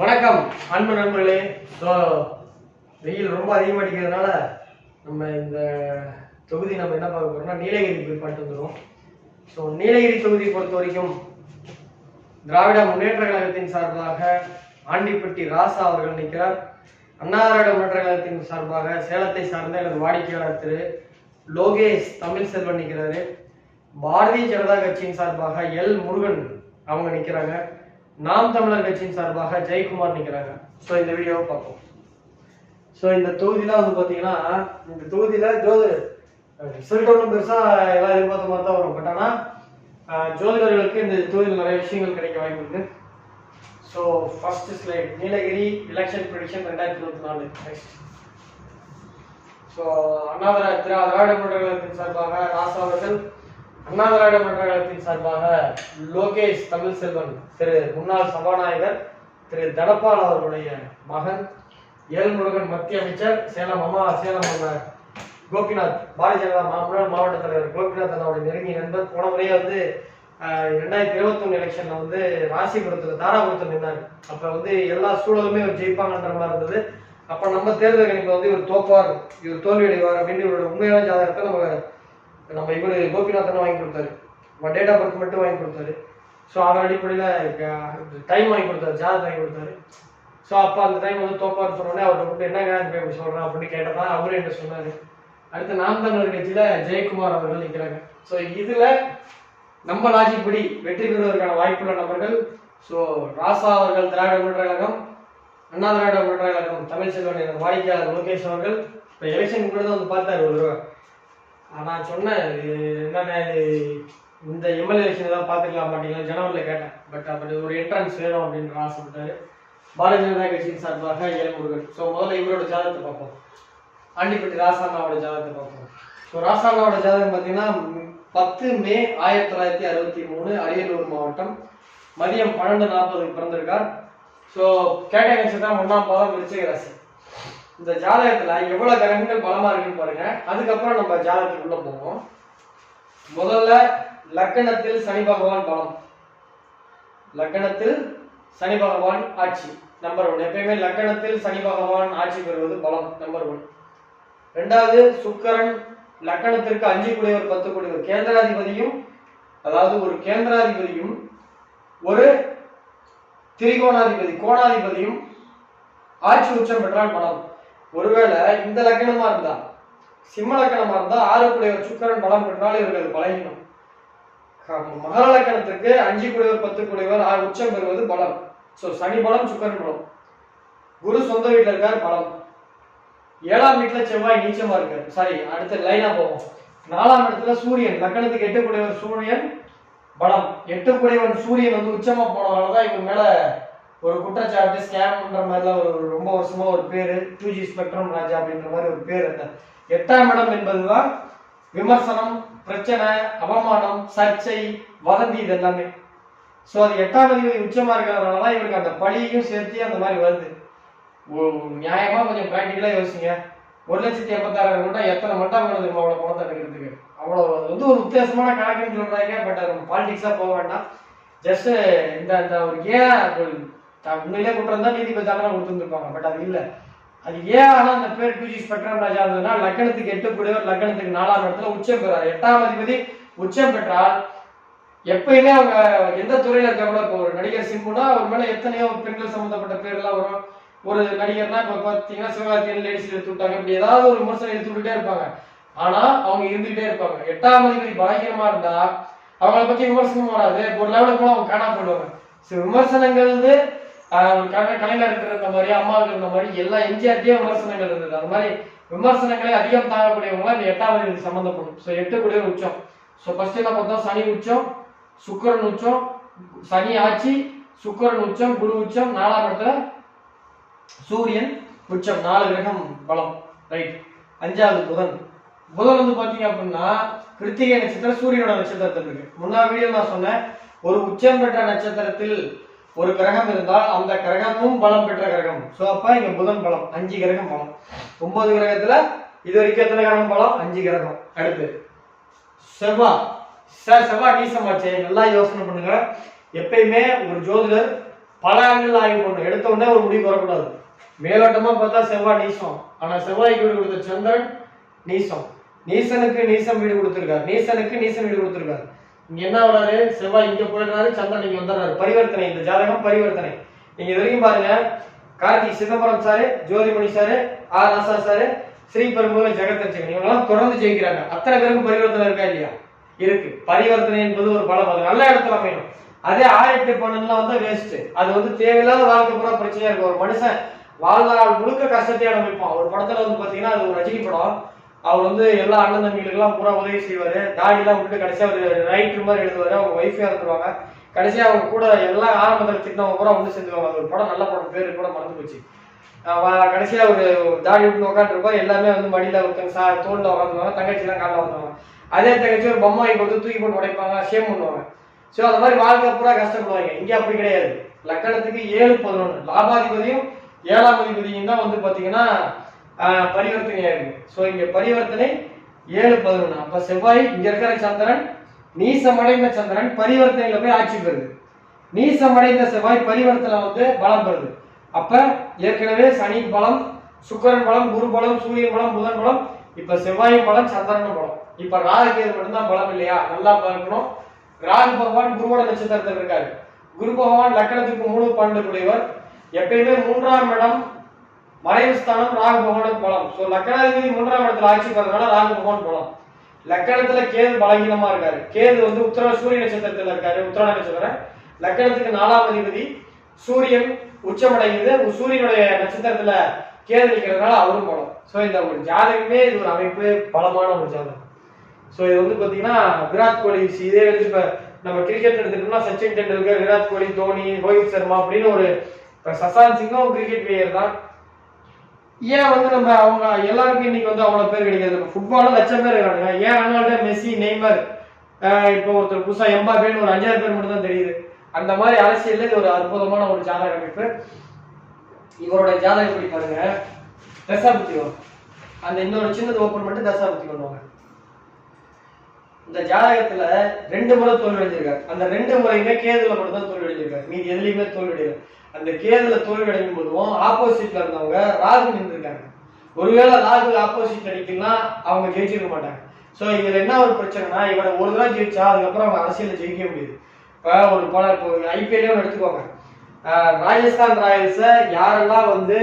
வணக்கம் அன்பு நண்பர்களே. ஸோ வெயில் ரொம்ப அதிகமாக அடிக்கிறதுனால நம்ம இந்த தொகுதி நம்ம என்ன பார்க்க போறோம்னா நீலகிரி போய் பண்ணிட்டு வந்துடும் ஸோ நீலகிரி தொகுதி பொறுத்த வரைக்கும் திராவிட முன்னேற்ற கழகத்தின் சார்பாக ஆண்டிப்பட்டி ராசா அவர்கள் நிற்கிறார். அண்ணா திராவிட முன்னேற்ற கழகத்தின் சார்பாக சேலத்தை சார்ந்த எனது வாடிக்கையாளர் திரு லோகேஷ் தமிழ் செல்வன் நிற்கிறாரு. பாரதிய ஜனதா கட்சியின் சார்பாக எல் முருகன் அவங்க நிற்கிறாங்க. நாம் தமிழர் கட்சியின் சார்பாக ஜெயக்குமார் நிற்கிறாங்க ஸோ இந்த வீடியோவை பார்ப்போம். ஸோ இந்த தொகுதியில வந்து பார்த்தீங்கன்னா இந்த தொகுதியில ஜோதி ரிசல்ட் ஒன்றும் பெருசாக எல்லாம் எதிர்பார்த்த மாதிரி தான் வரும். பட் ஆனால் ஜோதிடர்களுக்கு இந்த தொகுதியில் நிறைய விஷயங்கள் கிடைக்க வாய்ப்பு இருக்கு so first slide Nilgiri election prediction ரெண்டாயிரத்தி இருபத்தி நாலு. நெக்ஸ்ட் ஸோ அண்ணாதிரா திராவிட முன்னேற்ற சார்பாக ராசா அவர்கள் அண்ணா திராவிட முன்னேற்ற கழகத்தின் சார்பாக லோகேஷ் தமிழ் செல்வன் திரு முன்னாள் சபாநாயகர் திரு தனபால் அவர்களுடைய மகன் ஏழ்முருகன் மத்திய அமைச்சர் சேலம் அம்மா சேலம் நம்ம கோபிநாத் பாரதிய ஜனதா மா- மாவட்ட தலைவர் கோபிநாத் அண்ணாவுடைய நெருங்கிய நண்பர் போன முறையே வந்து ஆஹ், ரெண்டாயிரத்தி ஒன்று எலெக்ஷன்ல வந்து ராசிபுரத்துல தாராபுரத்தில் நின்னாரு. அப்ப வந்து எல்லா சூழலுமே இவர் ஜெயிப்பாங்கன்ற மாதிரி இருந்தது. அப்ப நம்ம தேர்தல் கணிப்பு வந்து இவர் தோப்பார். இவர் தோல்வியடைவார் அப்படின்னு இவரோட உண்மையான ஜாதகத்தை நம்ம நம்ம இவர் கோபிநாதன் வாங்கி கொடுத்தாரு. நம்ம டேட் ஆஃப் பர்த் மட்டும் வாங்கி கொடுத்தாரு. ஸோ அதன் அடிப்படையில் டைம் வாங்கி கொடுத்தாரு. ஜாதகம் வாங்கி கொடுத்தாரு. ஸோ அப்போ அந்த டைம் வந்து தோப்பான்னு சொன்னோடனே அவர்கிட்ட கூப்பிட்டு என்னங்க இப்படி இப்படி சொல்கிறேன் அப்படின்னு கேட்டதா அவரு என்ன சொன்னார்? அடுத்து நாம் தமிழர் கட்சியில் ஜெயக்குமார் அவர்கள் நிற்கிறாங்க ஸோ இதில் நம்ம லாஜிக் படி வெற்றி பெறுவதற்கான வாய்ப்புள்ள நபர்கள் ஸோ ராசா அவர்கள் திராவிட முன்னேற்ற கழகம் அண்ணா திராவிட முன்னேற்ற கழகம் தமிழ் செல்வன் வாடிக்கையாளர் லோகேஷ் அவர்கள். இப்போ எலெக்ஷன் கூட தான் வந்து பார்த்தாரு ஒரு தடவை. நான் சொன்னேன் என்னென்ன இந்த எம்எல்ஏ எலெக்ஷன் ஏதாவது பார்த்துக்கலாம் மாட்டீங்களா ஜனவரியில் கேட்டேன். பட் அப்படி ஒரு என்ட்ரன்ஸ் வேணும் அப்படின்னு ஆசைப்பட்டாரு பாரதிய ஜனதா கட்சியின் சார்பாக ஏல் முருகன் ஸோ முதல்ல இவரோட ஜாதகத்தை பார்ப்போம். ஆண்டிப்பட்டி ராசாண்ணாவோட ஜாதகத்தை பார்ப்போம். ஸோ ராசாண்ணாவோட ஜாதகம் பார்த்தீங்கன்னா பத்து மே ஆயிரத்தி தொள்ளாயிரத்தி அறுபத்தி மூணு அரியலூர் மாவட்டம். மதியம் பன்னெண்டு நாற்பதுக்கு பிறந்திருக்கார். ஸோ கேட்ட தான் ஒன்றாம் பாதம் விருச்சிக ராசி. இந்த ஜாதகத்துல எவ்வளவு கிரகங்கள் பலமா இருக்குன்னு பாருங்க. அதுக்கப்புறம் நம்ம ஜாதகத்துக்குள்ள போவோம். முதல்ல லக்கணத்தில் சனி பகவான் பலம். லக்கணத்தில் சனி பகவான் ஆட்சி. நம்பர் ஒன் எப்பயுமே லக்கணத்தில் சனி பகவான் ஆட்சி பெறுவது பலம். நம்பர் ஒன் ரெண்டாவது சுக்கரன் லக்கணத்திற்கு அஞ்சு கூடியவர் பத்து கூடியவர். கேந்திராதிபதியும் அதாவது ஒரு கேந்திராதிபதியும் ஒரு திரிகோணாதிபதி கோணாதிபதியும் ஆட்சி உச்சம் பெற்றால் பலம். ஒருவேளை இந்த லக்கணமா இருந்தா சிம்ம லக்கணமா இருந்தா ஆறு குடையவர் சுக்கரன் பலம் பெற்றால் இவர்கள் பலகீனம். மகர லக்கணத்துக்கு அஞ்சு குடையவர் பத்து குடையவர் ஆறு உச்சம் பெறுவது பலம். சோ சனி பலம் சுக்கரன் பலம். குரு சொந்த வீட்டில் இருக்கார் பலம். ஏழாம் வீட்டுல செவ்வாய் நீச்சமா இருக்காரு. சாரி அடுத்த லைனா போவோம். நாலாம் இடத்துல சூரியன் லக்கணத்துக்கு எட்டு குடையவர் சூரியன் பலம். எட்டு குடையவன் சூரியன் வந்து உச்சமா போனதாலதான் இவங்க மேல ஒரு குற்றச்சாட்டு ஸ்கேம்ன்ற மாதிரிலாம் ஒரு ஒரு ரொம்ப வருஷமா ஒரு பேரு டூ ஜி ஸ்பெக்ட்ரம் ராஜா அப்படின்ற மாதிரி ஒரு பேர் அந்த எட்டாம் இடம் என்பதுதான் விமர்சனம் பிரச்சனை அவமானம் சர்ச்சை வதந்தி இது எல்லாமே ஸோ அது எட்டாம் அதிபதி உச்சமா இருக்கிறதுனால தான் இவருக்கு அந்த பழியையும் சேர்த்து அந்த மாதிரி வருது. நியாயமா கொஞ்சம் பிராக்டிக்கலா யோசிங்க. ஒரு லட்சத்தி எண்பத்தாறாயிரம் கூட எத்தனை மட்டம் வேணும் தெரியுமா அவ்வளவு பணத்தை எடுக்கிறதுக்கு அவ்வளவு அது வந்து ஒரு வித்தியாசமான கணக்குன்னு சொல்றாங்க பட் அது பாலிடிக்ஸா போக வேண்டாம். ஜஸ்ட் இந்த இந்த ஒரு ஏன் உண்மையிலே குற்றம் தான் நீதிபதி தண்டனை கொடுத்துருப்பாங்க பட் அது இல்லை. அது ஏன் ஆனால் அந்த பேர் டூஜி ஸ்பெக்ட்ரம் ராஜா இருந்ததுன்னா லக்கணத்துக்கு எட்டு கூடியவர் லக்கணத்துக்கு நாலாம் இடத்துல உச்சம் பெறார். எட்டாம் அதிபதி உச்சம் பெற்றால் எப்பயுமே அவங்க எந்த துறையில இருக்காங்களோ இப்போ ஒரு நடிகர் சிம்புனா அவர் மேல எத்தனையோ பெண்கள் சம்பந்தப்பட்ட பேர்லாம் வரும். ஒரு நடிகர்னா இப்ப பாத்தீங்கன்னா சிவகார்த்தியன் லேடிஸ் எடுத்து விட்டாங்க இப்படி ஏதாவது ஒரு விமர்சனம் எடுத்து விட்டுட்டே இருப்பாங்க. ஆனா அவங்க இருந்துகிட்டே இருப்பாங்க. எட்டாம் அதிபதி பலகீனமா இருந்தா அவங்கள பத்தி விமர்சனம் வராது. ஒரு லெவலுக்கு அவங்க காணாம போயிடுவாங்க. சில விமர்சனங்கள் வந்து கலைஞருக்கு இருந்த மாதிரி அம்மாவுக்கு இருந்த மாதிரி எல்லா எம்ஜிஆர்டே விமர்சனங்கள் இருந்தது. அந்த மாதிரி விமர்சனங்களை அதிகம் தாங்கக்கூடியவங்க இந்த எட்டாம் இது சம்பந்தப்படும். ஸோ எட்டு கூடிய உச்சம். ஸோ ஃபர்ஸ்ட் என்ன பார்த்தோம்? சனி உச்சம் சுக்கரன் உச்சம் சனி ஆட்சி சுக்கரன் உச்சம் குரு உச்சம் நாலாம் இடத்துல சூரியன் உச்சம். நாலு கிரகம் பலம். ரைட் அஞ்சாவது புதன். புதன் வந்து பாத்தீங்க அப்படின்னா கிருத்திகை நட்சத்திரம் சூரியனோட நட்சத்திரத்தில் இருக்கு. முன்னாள் வீடியோ நான் சொன்னேன் ஒரு உச்சம் பெற்ற நட்சத்திரத்தில் ஒரு கிரகம் இருந்தால் அந்த கிரகமும் பலம் பெற்ற கிரகம். சோ அப்ப இங்க புதன் பலம் அஞ்சு கிரகம் பலம். ஒன்பது கிரகத்துல இது வரைக்கும் எத்தனை கிரகம் பலம்? அஞ்சு கிரகம். அடுத்து செவ்வா. சார் செவ்வாய் நீசமாச்சே நல்லா யோசனை பண்ணுங்க. எப்பயுமே ஒரு ஜோதிடர் பல ஆங்கிள் ஆய்வு பண்ணும் எடுத்த உடனே ஒரு முடிவு வரக்கூடாது. மேலோட்டமா பார்த்தா செவ்வாய் நீசம் ஆனா செவ்வாய்க்கு வீடு கொடுத்த சந்திரன் நீசம். நீசனுக்கு நீசம் வீடு கொடுத்திருக்காரு. நீசனுக்கு நீசன் வீடு கொடுத்திருக்காரு. இங்க என்ன வராரு செவ்வாய் இங்க போயிடுறாரு சந்திரன் இங்க வந்துடுறாரு. பரிவர்த்தனை இந்த ஜாதகம் பரிவர்த்தனை. நீங்க இது வரைக்கும் பாருங்க. Karti Chidambaram sir Jothimani sir R Raja sir Sri Perumbudur Jagathrakshakan இவங்கெல்லாம் தொடர்ந்து ஜெயிக்கிறாங்க. அத்தனை பேருக்கும் பரிவர்த்தனை இருக்கா இல்லையா? இருக்கு. பரிவர்த்தனை என்பது ஒரு பலம். அது நல்ல இடத்துல அமையணும். அதே ஆயிரத்தி பன்னெண்டுல வந்து வேஸ்ட் அது வந்து தேவையில்லாத வாழ்க்கை பூரா பிரச்சனையா இருக்கு ஒரு மனுஷன் வாழ்நாள் முழுக்க கஷ்டத்தை அனுபவிப்பான். ஒரு படத்துல வந்து பாத்தீங்கன்னா அது ஒரு ரஜினி படம். அவர் வந்து எல்லா அண்ணன் தம்பிகளுக்கெல்லாம் பூரா உதவி செய்வார். தாடி எல்லாம் விட்டு கடைசியா ஒரு ரைட்டர் மாதிரி எழுதுவார். அவங்க ஒய்ஃபே இருந்துருவாங்க கடைசியா அவங்க கூட எல்லா ஆரம்பத்தில் திட்டினவங்க பூரா வந்து செஞ்சுருவாங்க அது ஒரு படம் நல்ல படம். பேரு கூட மறந்து போச்சு. கடைசியாக கடைசியா ஒரு தாடி விட்டு உட்காந்துருப்பா எல்லாமே வந்து மடியில ஒருத்தங்க சா தோல்ல உட்காந்துருவாங்க தங்கச்சி காலைல வந்துருவாங்க அதே தங்கச்சி ஒரு பொம்மாய் கொடுத்து தூக்கி போட்டு உடைப்பாங்க. ஷேம் பண்ணுவாங்க. ஸோ அந்த மாதிரி வாழ்க்கை பூரா கஷ்டப்படுவாங்க. இங்கே அப்படி கிடையாது. லக்கணத்துக்கு ஏழு பதினொன்று லாபாதிபதியும் ஏழாம் அதிபதியும் தான் வந்து பார்த்தீங்கன்னா ஆஹ், இருக்கு ஸோ இங்க பரிவர்த்தனை ஏழு பதினொன்று அப்ப செவ்வாய் இங்க இருக்கிற சந்திரன் நீசமடைந்த சந்திரன் பரிவர்த்தனையில போய் ஆட்சி பெறுது. நீசமடைந்த செவ்வாய் பரிவர்த்தனை வந்து பலம் பெறுது. அப்ப ஏற்கனவே சனி பலம் சுக்கரன் பலம் குரு பலம் சூரியன் பலம் புதன் பலம் இப்ப செவ்வாய் பலம் சந்திரன் பலம். இப்ப ராகுகேது மட்டும்தான் பலம் இல்லையா? நல்லா பார்க்கணும். ராகு பகவான் குருவோட நட்சத்திரத்தில் இருக்காரு. குரு பகவான் லக்கணத்துக்கு மூணு பன்னெண்டு கூடியவர் எப்பயுமே மூன்றாம் இடம் மறைவு ஸ்தானம் ராகு பகவானுக்கு பலம். ஸோ லக்கணாதிபதி மூன்றாம் இடத்துல ஆட்சி பெறதுனால ராகு பகவான் பலம். லக்கணத்துல கேது பலகீனமா இருக்காரு. கேது வந்து உத்தர சூரிய நட்சத்திரத்துல இருக்காரு. உத்தர நட்சத்திரம் லக்கணத்துக்கு நாலாம் அதிபதி சூரியன் உச்சமடைகிறது சூரியனுடைய நட்சத்திரத்துல கேது நிற்கிறதுனால அவரும் பலம். ஸோ இந்த ஒரு ஜாதகமே இது ஒரு அமைப்பு பலமான ஒரு ஜாதகம். ஸோ இது வந்து பாத்தீங்கன்னா விராட் கோலி இதே வந்து இப்ப நம்ம கிரிக்கெட் எடுத்துக்கிட்டோம்னா சச்சின் டெண்டுல்கர் விராட் கோலி தோனி ரோஹித் சர்மா அப்படின்னு ஒரு சசாந்த் சிங்கும் கிரிக்கெட் பிளேயர் தான். ஏன் வந்து நம்ம அவங்க எல்லாருக்கும் இன்னைக்கு வந்து அவ்வளவு பேர் கிடைக்காது. நம்ம ஃபுட்பாலும் லட்சம் பேர் இருக்காங்க ஏன் ரொனால்டோ மெஸ்ஸி நெய்மர் ஆஹ் இப்போ ஒருத்தர் புதுசா பேர் ஒரு அஞ்சாயிரம் பேர் மட்டும் தான் தெரியுது. அந்த மாதிரி அரசியல்ல இது ஒரு அற்புதமான ஒரு ஜாதக அமைப்பு. இவரோட ஜாதகம் எப்படி பாருங்க? தசாபுத்தி அந்த இன்னொரு சின்னது ஓப்பன் பண்ணிட்டு தசாபுத்தி பண்ணுவாங்க இந்த ஜாதகத்துல ரெண்டு முறை தோல்வி அடைஞ்சிருக்காரு. அந்த ரெண்டு முறையுமே கேதுல மட்டும் தான் தோல்வி அடைஞ்சிருக்காரு. மீதி எதுலையுமே தோல்வி அடையல. அந்த கேதுல தோல்வி அடையும் போதும் ஆப்போசிட்ல இருந்தவங்க ராகு நின்றுருக்காங்க ஒருவேளை ராகு ஆப்போசிட் அடிக்கலாம் அவங்க ஜெயிச்சிருக்க மாட்டாங்க. ஸோ இதுல என்ன ஒரு பிரச்சனைனா இவரை ஒரு தடவை ஜெயிச்சா அதுக்கப்புறம் அவங்க அரசியல ஜெயிக்க முடியுது. இப்போ ஒரு பல இப்போ ஐபிஎல்லே எடுத்துக்கோங்க. ராஜஸ்தான் ராயல்ஸை யாரெல்லாம் வந்து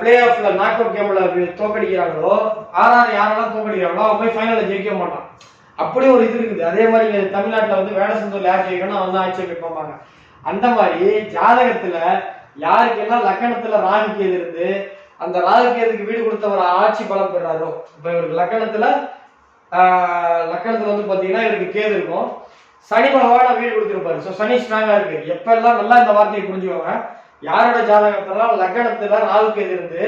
பிளே ஆஃப்ல நாக் அவுட் கேம்ல தோக்கடிக்கிறாங்களோ ஆர்ஆர் யாரெல்லாம் தோக்கடிக்கிறாங்களோ அவன் போய் ஃபைனல்ல ஜெயிக்க மாட்டான். அப்படி ஒரு இது இருக்குது. அதே மாதிரி தமிழ்நாட்டில் வந்து வந்து வேடசந்தூர்ல யார் ஜெயிக்கணும் அவன் தான் ஆட்சி அந்த மாதிரி ஜாதகத்துல யாருக்கெல்லாம் லக்கணத்துல ராகு கேது இருந்து அந்த ராகு கேதுக்கு வீடு கொடுத்தவர் ஆட்சி பலம் பெறாரோ? இப்ப இவருக்கு லக்கணத்துல ஆஹ், லக்கணத்துல வந்து பாத்தீங்கன்னா இவருக்கு கேது இருக்கும். சனி பகவான வீடு கொடுத்திருப்பாரு. ஸோ சனி ஸ்ட்ராங்கா இருக்கு. எப்பெல்லாம் நல்லா இந்த வார்த்தையை புரிஞ்சுக்கோங்க யாரோட ஜாதகத்துல லக்கணத்துல ராகு கேது இருந்து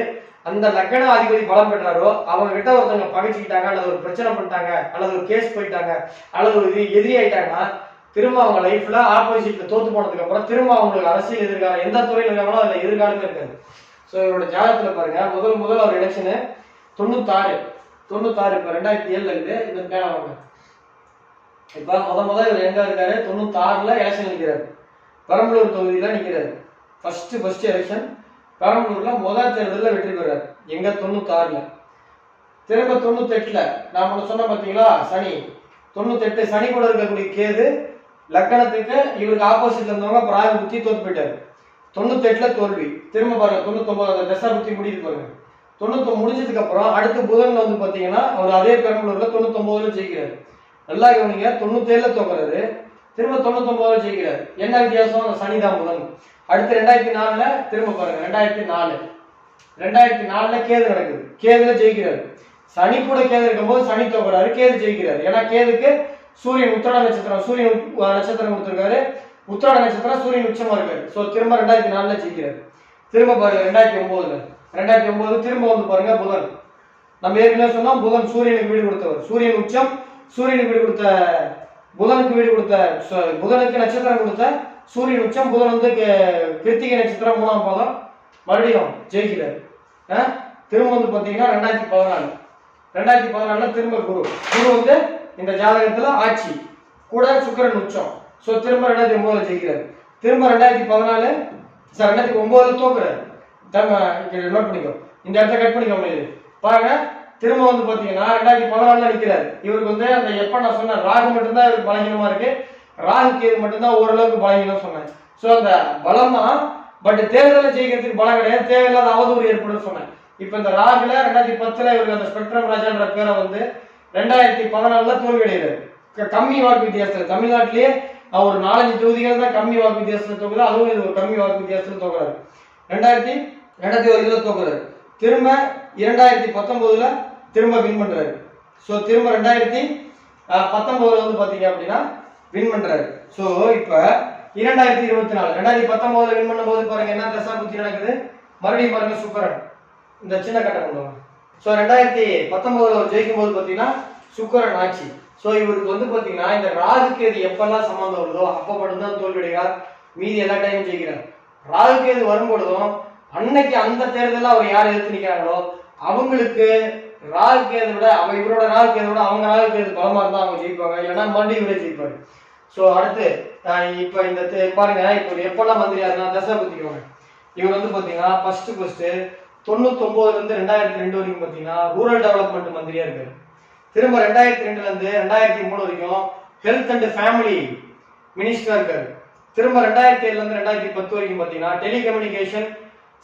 அந்த லக்கண அதிபதி பலம் பெற்றாரோ அவங்க கிட்ட ஒருத்தவங்க பகைச்சிக்கிட்டாங்க அல்லது ஒரு பிரச்சனை பண்ணிட்டாங்க அல்லது ஒரு கேஸ் போயிட்டாங்க அல்லது ஒரு இது எதிரி ஆயிட்டாங்கன்னா திரும்ப அவங்க லைஃப்ல ஆப்போசிட்ல தோத்து போனதுக்கு அப்புறம் திரும்ப அவங்களுக்கு அரசியல் எதிர்காலம் எந்த துறையில் இருக்காங்களோ அதுல எதிர்காலமே இருக்காது. ஸோ இவரோட ஜாதகத்துல பாருங்க முதல் முதல் அவர் எலெக்ஷனு தொண்ணூத்தாறு. தொண்ணூத்தாறு இப்ப ரெண்டாயிரத்தி ஏழுல இருக்கு இந்த மேல வாங்க இப்ப முத முத இவர் எங்க இருக்காரு? தொண்ணூத்தாறுல எலெக்ஷன் நிக்கிறாரு. பெரம்பலூர் தொகுதியில நிற்கிறார் ஃபர்ஸ்ட் ஃபர்ஸ்ட் எலெக்ஷன் பெரம்பலூர்ல முதல் தேர்தலில் வெற்றி பெறாரு. எங்க? தொண்ணூத்தாறுல. திரும்ப தொண்ணூத்தெட்டுல நான் ஒண்ணு சொன்ன பாத்தீங்களா சனி. தொண்ணூத்தெட்டு சனி கூட இருக்கக்கூடிய கேது லக்கணத்துக்கு இவருக்கு ஆப்போசிட்ல இருந்தவங்க அப்புறம் ராகு புத்தி தோத்து போயிட்டாரு. தொண்ணூத்தெட்டுல தோல்வி. திரும்ப பாருங்க தொண்ணூத்தொன்பது அந்த தசா புத்தி முடியுது பாருங்க. தொண்ணூத்தொம்பது முடிஞ்சதுக்கு அப்புறம் அடுத்த புதன் வந்து பாத்தீங்கன்னா அவர் அதே பெரம்பலூர்ல தொண்ணூத்தொன்பதுல ஜெயிக்கிறாரு. நல்லா கவனிங்க தொண்ணூத்தேழுல தோக்குறாரு. திரும்ப தொண்ணூத்தொன்பதுல ஜெயிக்கிறாரு. என்ன வித்தியாசம்? சனிதான் புதன். அடுத்து ரெண்டாயிரத்தி நாலுல திரும்ப பாருங்க ரெண்டாயிரத்தி நாலு. ரெண்டாயிரத்தி நாலுல கேது நடக்குது. கேதுல ஜெயிக்கிறாரு. சனி கூட கேது இருக்கும்போது சனி தோக்குறாரு. கேது ஜெயிக்கிறாரு. ஏன்னா கேதுக்கு சூரியன் உத்திரா நட்சத்திரம் சூரியன் நட்சத்திரம் கொடுத்துருக்காரு. உத்திரா நட்சத்திரம் சூரியன் உச்சமா இருக்காரு. ஸோ திரும்ப ரெண்டாயிரத்தி நாலுல ஜெயிக்கிறாரு. திரும்ப பாருங்க ரெண்டாயிரத்தி ஒன்பதுல ரெண்டாயிரத்தி ஒன்பது திரும்ப வந்து பாருங்க புதன். நம்ம ஏற்கனவே சொன்னோம் புதன் சூரியனுக்கு வீடு கொடுத்தவர். சூரியன் உச்சம் சூரியனுக்கு வீடு கொடுத்த புதனுக்கு வீடு கொடுத்த புதனுக்கு நட்சத்திரம் கொடுத்த சூரியன் உச்சம் புதன் வந்து கிருத்திகை நட்சத்திரம் மூணாம் பாதம் மறுபடியும் ஜெயிக்கிறார். திரும்ப வந்து பார்த்தீங்கன்னா ரெண்டாயிரத்தி பதினாலு. ரெண்டாயிரத்தி பதினாலுல திரும்ப குரு. குரு வந்து இந்த ஜாதகத்துல ஆட்சி. கூட சுக்கரன் உச்சம். சோ திரும்ப ரெண்டாயிரத்தி ஒன்பதுல ஜெயிக்கிறார். திரும்ப ரெண்டாயிரத்தி பதினாலு சார் ரெண்டாயிரத்தி ஒன்பதுல தோக்குறாரு. நோட் பண்ணிக்கோ. இந்த இடத்த கட் பண்ணிக்க முடியாது பாருங்க திரும்ப வந்து பாத்தீங்கன்னா ரெண்டாயிரத்தி பதினாலுல நிக்கிறாரு. இவருக்கு வந்து அந்த எப்ப நான் சொன்னேன் ராகு மட்டும்தான் இவருக்கு பலகீனமா இருக்கு. ராகு கேது மட்டும்தான் ஓரளவுக்கு பலகீனம் சொன்னேன். சோ அந்த பலம் தான். பட் தேர்தலில் ஜெயிக்கிறதுக்கு பலம் கிடையாது. தேவையில்லாத அவதூறு ஏற்படும் சொன்னேன். இப்ப இந்த ராகுல ரெண்டாயிரத்தி பத்துல இவருக்கு அந்த ஸ்பெக்ட்ரம் ராஜான்ற பேரை வந்து ரெண்டாயிரத்தி பதினாலுல தோல்வியடைகிறார். கம்மி வாக்கு வித்தியாசத்துல தமிழ்நாட்டிலேயே அவர் ஒரு நாலஞ்சு தொகுதிகள் தான் கம்மி வாக்கு வித்தியாசத்துல தோக்குறாரு அதுவும் இது ஒரு கம்மி வாக்கு வித்தியாசத்துல தோக்குறாரு. ரெண்டாயிரத்தி ரெண்டாயிரத்தி ஒரு இதுல தோக்குறாரு. திரும்ப இரண்டாயிரத்தி பத்தொன்பதுல திரும்ப வின் பண்றாரு. ஸோ திரும்ப ரெண்டாயிரத்தி அஹ், பத்தொன்பதுல வந்து பாத்தீங்க அப்படின்னா வின் பண்றாரு. ஸோ இப்ப இரண்டாயிரத்தி இருபத்தி நாலு ரெண்டாயிரத்தி பத்தொன்பதுல வின் பண்ணும்போது பாருங்க என்ன தசா புத்தி நடக்குது? மறுபடியும் பாருங்க சூப்பரன் இந்த சின்ன கட்டை கொண்டு ஸோ ரெண்டாயிரத்தி பத்தொன்பதுல அவர் ஜெயிக்கும் போது பாத்தீங்கன்னா சுக்கரன் ஆட்சி. ஸோ இவருக்கு வந்து பாத்தீங்கன்னா இந்த ராகுக்கு எப்பெல்லாம் சம்மந்தம் வருதோ அப்போ மட்டும்தான் தோல்வியடைகிறார் மீதி எல்லா டைமும் ஜெயிக்கிறார். ராகுகேது வரும்பொழுதும் அன்னைக்கு அந்த தேர்தலில் அவர் யார் எடுத்து நிற்கிறாங்களோ அவங்களுக்கு ராகுகேது விட அவ இவரோட ராகுகேது விட அவங்க ராகுகேது பலமாக இருந்தால் அவங்க ஜெயிப்பாங்க. இல்லைன்னா மண்டி இவரே ஜெயிப்பாரு. ஸோ அடுத்து இப்போ இந்த பாருங்க இப்போ எப்பெல்லாம் மந்திரியாருன்னா தசை இவர் வந்து பாத்தீங்கன்னா ஃபர்ஸ்ட் ஃபர்ஸ்ட்டு தொண்ணூத்தொன்பதுல இருந்து ரெண்டாயிரத்தி ரெண்டு வரைக்கும் பாத்தீங்கன்னா ரூரல் டெவலப்மெண்ட் மந்திரியா இருக்காரு. திரும்ப ரெண்டாயிரத்தி ரெண்டுல இருந்து ரெண்டாயிரத்தி மூணு வரைக்கும் ஹெல்த் அண்ட் ஃபேமிலி மினிஸ்டரா இருக்காரு. திரும்ப ரெண்டாயிரத்தி ஏழுல இருந்து ரெண்டாயிரத்தி பத்து வரைக்கும் பாத்தீங்கன்னா டெலிகம்யூனிகேஷன்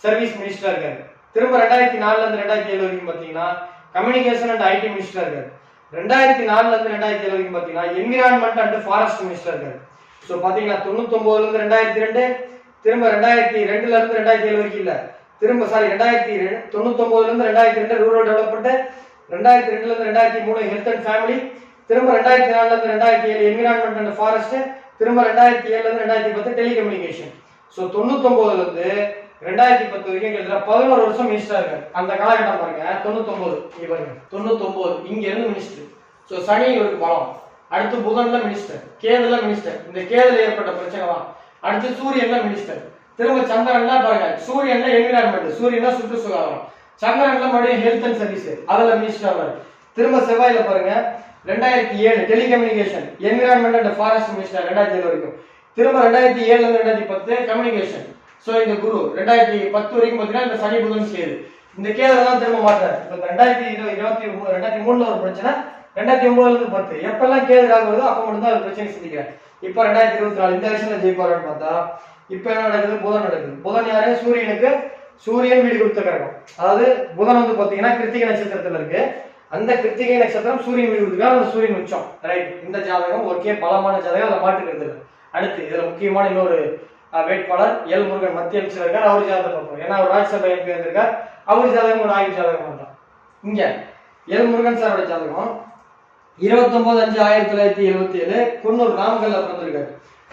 சர்வீஸ் மினிஸ்டரா இருக்காரு. திரும்ப ரெண்டாயிரத்தி நாலுல இருந்து ரெண்டாயிரத்தி ஏழு வரைக்கும் பாத்தீங்கன்னா கம்யூனிகேஷன் அண்ட் ஐடி மினிஸ்டரா இருக்காரு. ரெண்டாயிரத்தி நாலுல இருந்து ரெண்டாயிரத்தி ஏழு வரைக்கும் பாத்தீங்கன்னா என்விரான்மெண்ட் அண்ட் ஃபாரஸ்ட் மினிஸ்டர் இருக்காரு. ஸோ பாத்தீங்கன்னா தொண்ணூத்தொன்பதுல இருந்து ரெண்டாயிரத்தி ரெண்டு திரும்ப ரெண்டாயிரத்தி ரெண்டுல இருந்து ரெண்டாயிரத்தி ஏழு வரைக்கும் இல்லை. திரும்ப சாரி ரெண்டாயிரத்தி ரெண்டு இருந்து ரெண்டாயிரத்தி ரெண்டு ரூரல் டெவலப்மெண்ட் ரெண்டாயிரத்தி ரெண்டுல இருந்து ரெண்டாயிரத்தி மூணு ஹெல்த் அண்ட் ஃபேமிலி திரும்ப ரெண்டாயிரத்தி நாலுல இருந்து ரெண்டாயிரத்தி ஏழு என்விரான்மெண்ட் அண்ட் ஃபாரஸ்ட் திரும்ப ரெண்டாயிரத்தி ஏழுல இருந்து ரெண்டாயிரத்தி பத்து டெலிகம்யூனிகேஷன் ஸோ தொண்ணூத்தொம்போதுலேருந்து ரெண்டாயிரத்தி பத்து வரைக்கும் கிட்டத்தட்ட பதினோரு வருஷம் மினிஸ்டரா இருக்காரு. அந்த காலகட்டம் பாருங்க தொண்ணூத்தொன்பது இங்க பாருங்க. தொண்ணூத்தொன்பது இங்க இருந்து மினிஸ்டர் ஸோ சனி இவருக்கு பலம். அடுத்து புதன்ல மினிஸ்டர் கேதுல மினிஸ்டர் இந்த கேதுல ஏற்பட்ட பிரச்சனை தான் அடுத்து சூரியன்ல மினிஸ்டர் திரும்ப சந்திரன்ல பாருங்க. சூரியன்ல என்விரான்மெண்ட் சூரியன்ல சுற்றுச்சூழல் சந்திரன்ல மறுபடியும் ஹெல்த் அண்ட் சர்வீஸ் அதுல மினிஸ்டர் திரும்ப செவ்வாயில பாருங்க. ரெண்டாயிரத்தி ஏழு telecommunication environment and forest minister ரெண்டாயிரத்தி ஏழு வரைக்கும். திரும்ப ரெண்டாயிரத்தி ஏழுல இருந்து ரெண்டாயிரத்தி பத்து கம்யூனிகேஷன் ஸோ இந்த குரு ரெண்டாயிரத்தி பத்து வரைக்கும் பார்த்தீங்கன்னா இந்த சனி புதன் சேது இந்த கேதுல தான் திரும்ப மாட்டார் இப்போ ரெண்டாயிரத்தி இருபது இருபத்தி மூணு ரெண்டாயிரத்தி மூணுல ஒரு பிரச்சனை. ரெண்டாயிரத்தி ஒன்பதுல இருந்து பத்து. எப்பெல்லாம் கேது ராகு அப்போ மட்டும் தான் ஒரு பிரச்சனை சிந்திக்கிறேன் இப்போ ரெண்டாயிரத்தி இருபத்தி நாலு இந்த வருஷம் ஜெயிப்பாருன்னு பார்த்தா இப்போ என்ன நடக்குது? புதன் நடக்குது. புதன் யாரு? சூரியனுக்கு சூரியன் வீடு கொடுத்த கிரகம். அதாவது புதன் வந்து பாத்தீங்கன்னா கிருத்திகை நட்சத்திரத்துல இருக்கு. அந்த கிருத்திகை நட்சத்திரம் சூரியன் வீடு கொடுத்துருக்காங்க அந்த சூரியன் உச்சம். ரைட் இந்த ஜாதகம் ஓகே பலமான ஜாதகம் அதை மாட்டுக்கிறது இல்லை. அடுத்து இதுல முக்கியமான இன்னொரு வேட்பாளர் எல் முருகன். மத்திய அமைச்சர் இருக்கார் அவர் ஜாதகம் பார்ப்போம். ஏன்னா அவர் ராஜ்யசபா எம்பி வந்திருக்கார். அவர் ஜாதகம் ஒரு ஆய்வு ஜாதகம் பண்றான் இங்க எல் முருகன் சாரோட ஜாதகம். இருபத்தொன்பது அஞ்சு ஆயிரத்தி தொள்ளாயிரத்தி எழுபத்தி ஏழு குன்னூர் நாமக்கல்ல பிறந்திருக்காரு.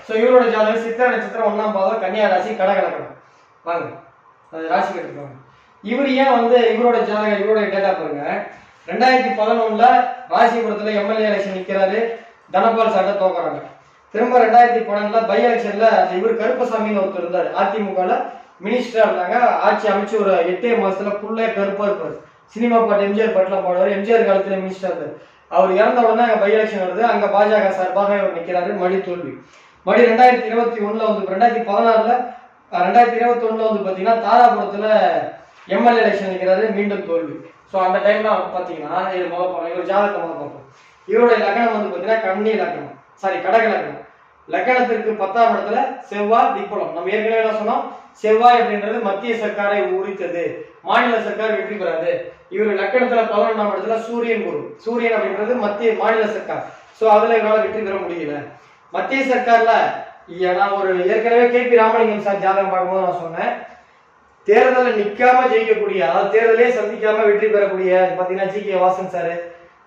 ஸோ இவரோட ஜாதகம் சித்திர நட்சத்திரம் ஒன்றாம் பாதம் கன்னியா ராசி கடகலக்கணம். வாங்க அது ராசி கட்டுக்கோங்க இவர் ஏன் வந்து இவரோட ஜாதகம் இவரோட டேட்டா பாருங்க. ரெண்டாயிரத்தி பதினொன்னுல ராசிபுரத்தில் எம்எல்ஏ எலெக்ஷன் நிற்கிறாரு தனபால் சாட்டை தோக்குறாங்க. திரும்ப ரெண்டாயிரத்தி பன்னெண்டுல பை எலெக்ஷன்ல இவர் கருப்பசாமின்னு ஒருத்தர் இருந்தார். அதிமுகல மினிஸ்டரா இருந்தாங்க. ஆட்சி அமைச்சு ஒரு எட்டே மாசத்துல புள்ளே கருப்பா இருப்பார். சினிமா பாட்டு எம்ஜிஆர் பாட்டுலாம் பாடுவார். எம்ஜிஆர் காலத்துல மினிஸ்டர் இருந்தார். அவர் இறந்த உடனே அங்க பை எலெக்ஷன் வருது. அங்க பாஜக சார்பாக இவர் நிக்கிறாரு. மடி தோல்வி. மடி ரெண்டாயிரத்தி இருபத்தி ஒண்ணுல வந்து ரெண்டாயிரத்தி பதினாறுல ரெண்டாயிரத்தி இருபத்தி ஒண்ணுல வந்து பாத்தீங்கன்னா தாராபுரத்துல எம்எல்ஏ எலெக்ஷன் நிற்கிறாரு மீண்டும் தோல்வி. ஸோ அந்த டைம்ல பாத்தீங்கன்னா இது முதல் பார்ப்போம் இவர் ஜாதக முதல் பார்ப்போம். இவருடைய லக்னம் வந்து பாத்தீங்கன்னா கண்ணி லக்னம் சாரி கடக லக்னம் லக்னத்திற்கு பத்தாம் இடத்துல செவ்வாய் திக்பலம் நம்ம ஏற்கனவே என்ன சொன்னோம் செவ்வாய் அப்படின்றது மத்திய சர்க்காரை உரித்தது. மாநில சர்க்கார் வெற்றி பெறாது. இவர் லக்கணத்துல பதினொன்றாம் இடத்துல சூரியன் குரு. சூரியன் அப்படின்றது மத்திய மாநில சர்க்கார். சோ அதுல இவரால வெற்றி பெற முடியல. மத்திய சர்க்கார்ல நான் ஒரு ஏற்கனவே கே பி ராமலிங்கம் சார் ஜாதகம் பார்க்கும்போது நான் சொன்னேன். தேர்தலில் நிற்காம ஜெயிக்கக்கூடிய அதாவது தேர்தலே சந்திக்காம வெற்றி பெறக்கூடிய பார்த்தீங்கன்னா G K Vasan sir.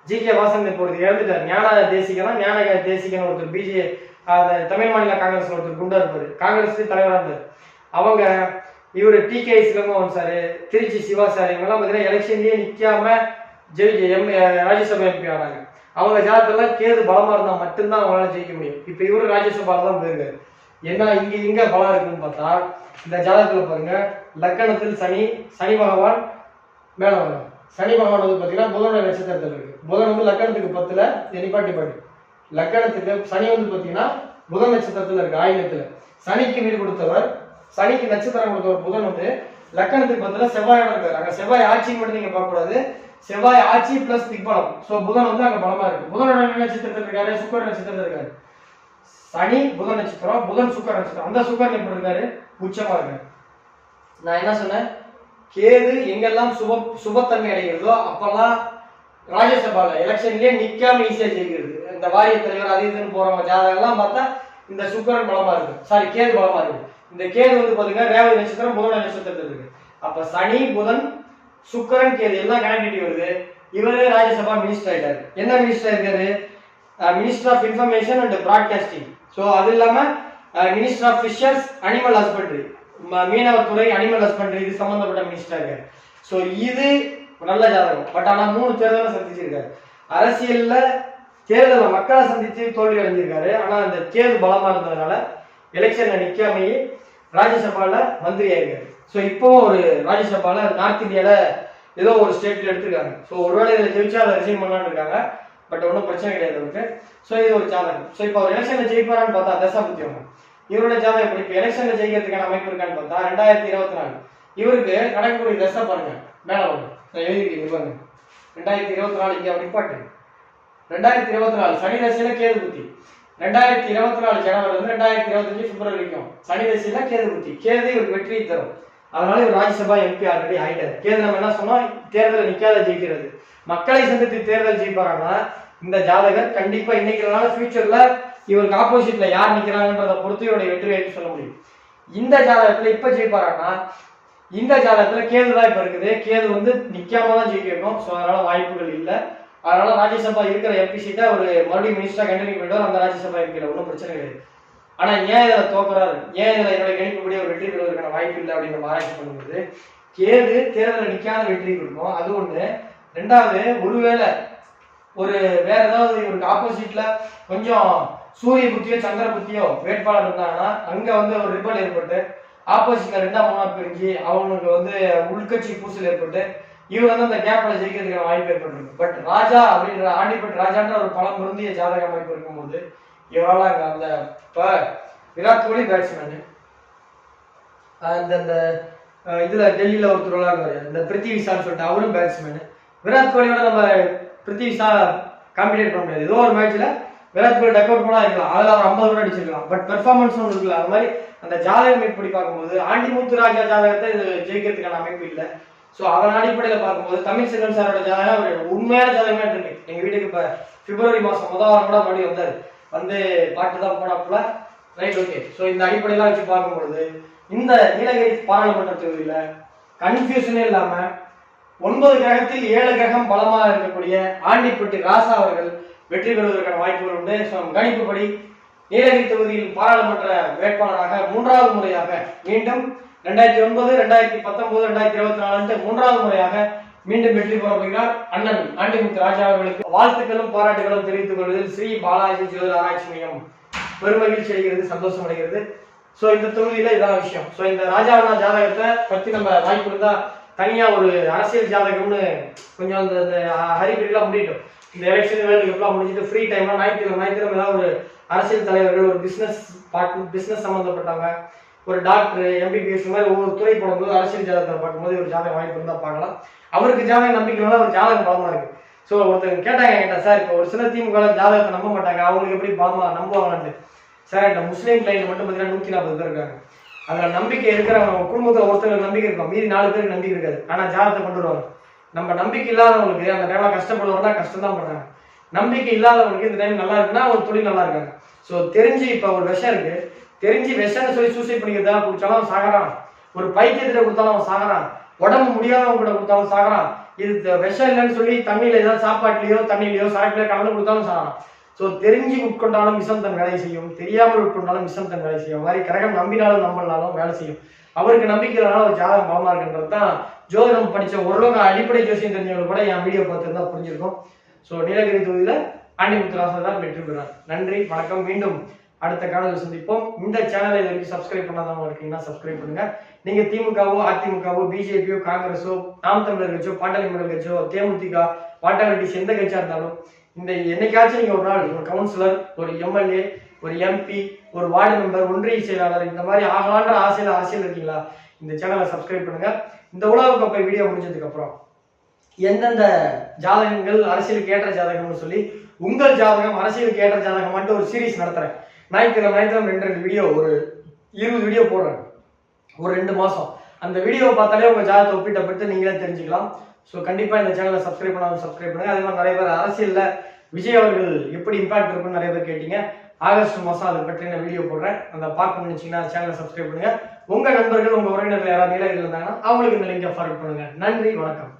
G K Vasan இப்போ ஒருத்தர் இறந்துட்டார். ஞான தேசிகனா ஞான தேசிகன் ஒருத்தர் பிஜே அந்த தமிழ் மாநில காங்கிரஸ் ஒருத்தர் குண்டா இருப்பார். காங்கிரஸ் தலைவராக இருந்தார். அவங்க இவர் T K Silambavan sir Trichy Siva sir இவங்கெல்லாம் பார்த்தீங்கன்னா எலெக்ஷன்லேயே நிற்காம ஜெயிக்க எம் ராஜ்யசபா எம்பி ஆனாங்க. அவங்க ஜாதகத்துல கேது பலமா இருந்தா மட்டும்தான் அவங்களால ஜெயிக்க முடியும். இப்போ இவரு ராஜ்யசபால தான் போயிருக்காரு. ஏன்னா இங்க எங்க பலம் இருக்குன்னு பார்த்தா இந்த ஜாதகத்துல பாருங்க லக்கணத்தில் சனி சனி பகவான் மேல வரும் சனி பகவான் வந்து பாத்தீங்கன்னா புதனுடைய நட்சத்திரத்தில் இருக்கு. புதன் வந்து லக்கணத்துக்கு பத்துல நிப்பாட்டி பாட்டு. லக்கணத்துக்கு சனி வந்து பாத்தீங்கன்னா புதன் நட்சத்திரத்துல இருக்கு ஆயுதத்துல. சனிக்கு வீடு கொடுத்தவர் சனிக்கு நட்சத்திரம் கொடுத்தவர் புதன் வந்து லக்கணத்துக்கு பத்தில் செவ்வாயோட இருக்காரு. அங்க செவ்வாய் ஆட்சி மட்டும் நீங்க பார்க்கக்கூடாது. செவ்வாய் ஆட்சி பிளஸ் திக்பலம் சோ புதன் வந்து அங்க பலமா இருக்கு. புதனோட என்ன நட்சத்திரத்துல இருக்காரு? சுக்கர நட்சத்திரத்தில் இருக்காரு. சனி புதன் நட்சத்திரம் புதன் சுக்கர நட்சத்திரம். அந்த சுக்கரன் எப்படி இருக்காரு? உச்சமா இருக்காரு. நான் என்ன சொன்னேன்? கேது எங்கெல்லாம் சுப சுபத்தன்மை அடைகிறதோ அப்பெல்லாம் ராஜ்யசபால எலெக்ஷன்லயே நிக்காம ஈஸியா ஜெயிக்கிறது. இந்த வாரிய தலைவர் அது இதுன்னு போறவங்க ஜாதகம் எல்லாம் பார்த்தா இந்த சுக்கரன் பலமா இருக்கு. சாரி கேது பலமா இருக்கு. இந்த கேது வந்து பாத்தீங்கன்னா ரேவதி நட்சத்திரம் புதன் நட்சத்திரத்தில் இருக்கு. அப்ப சனி புதன் சுக்கரன் கேது எல்லாம் கனெக்டிவிட்டி வருது. இவரே ராஜ்யசபா மினிஸ்டர் ஆயிட்டாரு. என்ன மினிஸ்டர் இருக்காரு? Minister of information and broadcasting so அது இல்லாம minister of fishers animal husbandry மீனவத்துறை animal husbandry இது சம்பந்தப்பட்ட மினிஸ்டர் இருக்காரு. ஸோ இது நல்ல ஜாதகம். பட் ஆனால் மூணு தேர்தலை சந்திச்சிருக்காரு. அரசியலில் தேர்தலில் மக்களை சந்தித்து தோல்வி அடைஞ்சிருக்காரு. ஆனால் அந்த கேது பலமாக இருந்ததுனால எலெக்ஷனில் நிற்காமையே ராஜ்யசபாவில் மந்திரி ஆயிருக்காரு ஸோ இப்போ ஒரு ராஜ்யசபால நார்த் இந்தியால ஏதோ ஒரு ஸ்டேட்ல எடுத்திருக்காங்க. ஸோ ஒருவேளை இதில் ஜெயிச்சா அதை ரிசைன் பண்ணலான்னு இருக்காங்க. பட் ஒன்றும் பிரச்சனை கிடையாது அவருக்கு. ஸோ இது ஒரு ஜாதகம். ஸோ இப்போ அவர் எலெக்ஷன்ல ஜெயிப்பாரான்னு பார்த்தா தசா புத்தியவங்க இவரோட ஜாதகம் எப்படி? இப்போ எலெக்ஷன்ல ஜெயிக்கிறதுக்கான அமைப்பு இருக்கான்னு பார்த்தா ரெண்டாயிரத்தி இருபத்தி நாலு இவருக்கு நடக்கக்கூடிய தசை பாருங்க. மேல ஒன்று நான் எழுதிக்கிறேன் பாருங்க. ரெண்டாயிரத்தி இருபத்தி நாலு இங்கே அவர் நிப்பாட்டு. ரெண்டாயிரத்தி இருபத்தி நாலு சனி தசையில கேது புத்தி. ரெண்டாயிரத்தி இருபத்தி நாலு ஜனவரி வந்து ரெண்டாயிரத்தி இருபத்தஞ்சு பிப்ரவரி வரைக்கும் சனி தசையில கேது புத்தி. கேது இவருக்கு வெற்றியை தரும். அதனால இவர் ராஜ்யசபா எம்பி ஆல்ரெடி ஆயிட்டாரு. கேது நம்ம என்ன சொன்னோம்? தேர்தலில் நிக்காத ஜெயிக்கிறது. மக்களை சந்தித்து தேர்தல் ஜெயிப்பாங்கன்னா இந்த ஜாதகர் கண்டிப்பா இன்னைக்கு ஃபியூச்சர்ல இவருக்கு ஆப்போசிட்ல யார் நிக்கிறாங்கன்றத பொறுத்து இவருடைய வெற்றி வாய்ப்பு சொல்ல முடியும். இந்த ஜாதகத்துல இப்ப ஜெயிப்பாரானா இந்த ஜாதகத்துல கேது தான் இப்ப இருக்குது. கேது வந்து நிக்காம தான் ஜெயிக்கணும். ஸோ அதனால வாய்ப்புகள் இல்லை. அதனால ராஜ்யசபா இருக்கிற எம்பி சீட்டை ஒரு மறுபடியும் மினிஸ்டரா கண்டினியூ பண்ணிட்டு அந்த ராஜ்யசபா எம்பியில் ஒன்றும் பிரச்சனை கிடையாது. ஆனா ஏன் இதுல தோக்குறாரு? ஏன் இதுல என்னோட கணிப்புப்படி ஒரு வெற்றி பெறுவதற்கான வாய்ப்பு இல்லை அப்படின்னு ஆராய்ச்சி பண்ணும்போது கேது தேர்தலில் நிக்காத வெற்றி கொடுக்கும். அது ஒண்ணு. ரெண்டாவது ஒருவேளை ஒரு வேற ஏதாவது இவருக்கு ஆப்போசிட்ல கொஞ்சம் சூரிய புத்தியோ சந்திர புத்தியோ வேட்பாளர் இருந்தாங்கன்னா அங்க வந்து ஒரு ரிப்பல் ஏற்பட்டு ஆப்போசிட்ல ரெண்டாம் மூணா பிரிஞ்சு அவங்களுக்கு வந்து உள்கட்சி பூசல் ஏற்பட்டு இவர் வந்து அந்த கேப்ல ஜெயிக்கிறதுக்கான வாய்ப்பு ஏற்பட்டிருக்கு. பட் ராஜா அப்படின்ற ஆண்டிப்பட் ராஜான்ற ஒரு பழம் பொருந்திய ஜாதக அமைப்பு இருக்கும்போது இவரால் அங்கே அந்த இப்போ விராட் கோலி பேட்ஸ்மேனு அந்த அந்த இதில் டெல்லியில் ஒருத்தர் விளாடுவார் இந்த பிருத்திவி ஷான்னு சொல்லிட்டு அவரும் பேட்ஸ்மேனு விராட் கோலியோட நம்ம பிருத்திவி ஷா காம்படிட் பண்ண முடியாது. ஏதோ ஒரு மேட்ச்சில் விராட் கோலி டக் அவுட் போனால் இருக்கலாம். அதில் அவர் ஐம்பது ரன் அடிச்சிருக்கலாம். பட் பெர்ஃபார்மன்ஸ் ஒன்று இருக்குல்ல அது மாதிரி அந்த ஜாதகம் இப்படி பார்க்கும்போது ஆண்டிமுத்து ராஜா ஜாதகத்தை இது ஜெயிக்கிறதுக்கான அமைப்பு இல்லை. ஸோ அதன் அடிப்படையில் பார்க்கும்போது தமிழ் செல்வன் சாரோட ஜாதகம் அவர் உண்மையான ஜாதகமே இருக்கு எங்கள் வீட்டுக்கு இப்போ பிப்ரவரி மாதம் முதல் வாரம் கூட மறுபடியும் வந்தார். வந்து பாட்டு தான் போனாப்புல ரைட் ஓகே ஸோ இந்த அடிப்படையெல்லாம் வச்சு பார்க்கும்பொழுது இந்த நீலகிரி பாராளுமன்ற தொகுதியில கன்ஃபியூஷனே இல்லாம ஒன்பது கிரகத்தில் ஏழு கிரகம் பலமாக இருக்கக்கூடிய ஆண்டிப்பட்டி ராசா அவர்கள் வெற்றி பெறுவதற்கான வாய்ப்புகள் உண்டு. ஸோ கணிப்புப்படி நீலகிரி தொகுதியில் பாராளுமன்ற வேட்பாளராக மூன்றாவது முறையாக மீண்டும் ரெண்டாயிரத்தி ஒன்பது ரெண்டாயிரத்தி பத்தொன்பது ரெண்டாயிரத்தி இருபத்தி நாலு மூன்றாவது முறையாக மீண்டும் வெற்றி பெற போகிறார் அண்ணன் ஆண்டிமுத்து ராஜா அவர்களுக்கு வாழ்த்துக்களும் பாராட்டுகளும் தெரிவித்துக் கொள்வதில் ஸ்ரீ பாலாஜி ஜோதிட ஆராய்ச்சி மையம் பெருமகிழ்ச்சி அடைகிறது சந்தோஷம் அடைகிறது. ஸோ இந்த தொகுதியில இதான் விஷயம். ஸோ இந்த ராஜாவனா ஜாதகத்தை பத்தி நம்ம வாய்ப்பு இருந்தா தனியா ஒரு அரசியல் ஜாதகம்னு கொஞ்சம் அந்த அந்த முடியட்டும். இந்த எலெக்ஷன் வேலைக்கெல்லாம் கப்லாம் முடிஞ்சிட்டு ஃப்ரீ டைம்லாம் ஞாயிற்றுக்கிழமை ஞாயிற்றுக்கிழமை ஏதாவது ஒரு அரசியல் தலைவர்கள் ஒரு பிஸ்னஸ் பார்ட் பிஸ்னஸ் சம்மந்தப்பட்டவங்க ஒரு டாக்டர் எம்பிபிஎஸ் மாதிரி ஒவ்வொரு துறை போடும்போது அரசியல் ஜாதகத்தை பார்க்கும்போது ஒரு ஜாதகம் வாய்ப்பு இருந்தா பார்க்கலாம். அவருக்கு ஜாதகம் நம்பிக்கைனால ஒரு ஜாதகம் பலமா இருக்கு. ஸோ ஒருத்தங்க கேட்டாங்க என்கிட்ட சார் இப்போ ஒரு சில திமுக ஜாதகத்தை நம்ப மாட்டாங்க. அவங்களுக்கு எப்படி பாமா நம்புவாங்கன்னு சார் இந்த முஸ்லீம் கிளைண்ட் மட்டும் பார்த்தீங்கன்னா நூத்தி நாற்பது பேர் இருக்காங்க. அதுல நம்பிக்கை இருக்கிறவங்க குடும்பத்துல ஒருத்தருக்கு நம்பிக்கை இருக்கும். மீதி நாலு பேருக்கு நம்பிக்கை இருக்காது. ஆனா ஜாதகத்தை கொண்டு வருவாங்க. நம்ம நம்பிக்கை இல்லாதவங்களுக்கு அந்த டைம்ல கஷ்டப்படுறவங்க கஷ்டம் தான் பண்றாங்க. நம்பிக்கை இல்லாதவங்களுக்கு இந்த டைம் நல்லா இருக்குன்னா ஒரு தொழில் நல்லா இருக்காங்க ஸோ தெரிஞ்சு இப்போ ஒரு விஷம் இருக்கு. தெரிஞ்சு விஷம்னு சொல்லி சூசைட் பண்ணிக்கிறதா குடிச்சாலும் சாகறான். ஒரு பைத்தியத்திட்ட கொடுத்தாலும் அவன் சாகறான். உடம்பு முடியாதவங்க கூட கொடுத்தாலும் சாகறான். இது த- விஷம் இல்லைன்னு சொல்லி தண்ணியில ஏதாவது சாப்பாட்டுலயோ தண்ணியிலயோ சாப்பிட்டு கலந்து கொடுத்தாலும் சாகறான். ஸோ தெரிஞ்சு உட்கொண்டாலும் விஷம் தன் வேலை செய்யும். தெரியாமல் உட்கொண்டாலும் விஷம் தன் வேலை செய்யும். மாதிரி கரகம் நம்பினாலும் நம்பினாலும் வேலை செய்யும். அவருக்கு நம்பிக்கை இல்லைனாலும் ஒரு ஜாதகம் பலமா இருக்குன்றது தான் ஜோதிடம் படிச்ச ஓரளவுக்கு அடிப்படை ஜோசியம் தெரிஞ்சவங்க கூட என் வீடியோ பார்த்துருந்தா புரிஞ்சிருக்கும். ஸோ நீலகிரி தொகுதியில ஆண்டிமுத்து முத்துராசன் தான் வெற்றி பெறார். நன்றி வணக்கம் மீண்டும் அடுத்த காணொலியில் சந்திப்போம். இந்த சேனலை இது வரைக்கும் சப்ஸ்கிரைப் பண்ணாதவங்க இருக்கீங்கன்னா சப்ஸ்கிரைப் பண்ணுங்க. நீங்க திமுகவோ அதிமுகவோ பிஜேபியோ காங்கிரஸோ நாம் தமிழர் கட்சியோ பாட்டாளி மக்கள் கட்சியோ தேமுதிக பாட்டாளி எந்த கட்சியா இருந்தாலும் இந்த என்னைக்காச்சும் நீங்க ஒரு நாள் ஒரு கவுன்சிலர் ஒரு எம்எல்ஏ ஒரு எம்பி ஒரு வார்டு மெம்பர் ஒன்றிய செயலாளர் இந்த மாதிரி ஆகலான்ற ஆசையில் அரசியல் இருக்கீங்களா? இந்த சேனலை சப்ஸ்கிரைப் பண்ணுங்க. இந்த உலக கோப்பை வீடியோ முடிஞ்சதுக்கு அப்புறம் எந்தெந்த ஜாதகங்கள் அரசியலுக்கு ஏற்ற ஜாதகம்னு சொல்லி உங்கள் ஜாதகம் அரசியலுக்கு ஏற்ற ஜாதகம் மட்டும் ஒரு சீரிஸ் நடத்துறேன். ஞாயிற்றுக்கிழமை ஞாயிற்றுக்கிழமை ரெண்டு ரெண்டு வீடியோ ஒரு இருபது வீடியோ போடுறேன் ஒரு ரெண்டு மாசம். அந்த வீடியோவை பார்த்தாலே உங்க ஜாதகத்தை ஒப்பிட்டப்பட்டு நீங்களே தெரிஞ்சுக்கலாம். ஸோ கண்டிப்பா இந்த சேனலை சப்ஸ்கிரைப் பண்ணாலும் சப்ஸ்கிரைப் பண்ணுங்க. அதே மாதிரி நிறைய பேர் அரசியல்ல விஜய் அவர்கள் எப்படி இம்பாக்ட் இருக்குன்னு நிறைய பேர் கேட்டீங்க. ஆகஸ்ட் மாசம் அதை பற்றி நான் வீடியோ போடுறேன். அந்த பார்க்கணும்னு நினைச்சீங்கன்னா சேனலை சப்ஸ்கிரைப் பண்ணுங்க. உங்க நண்பர்கள் உங்க உறவினர்கள் யாராவது நீலகிரியில் இருந்தாங்கன்னா அவங்களுக்கு இந்த லிங்கை ஃபார்வர்ட் பண்ணுங்க. நன்றி வணக்கம்.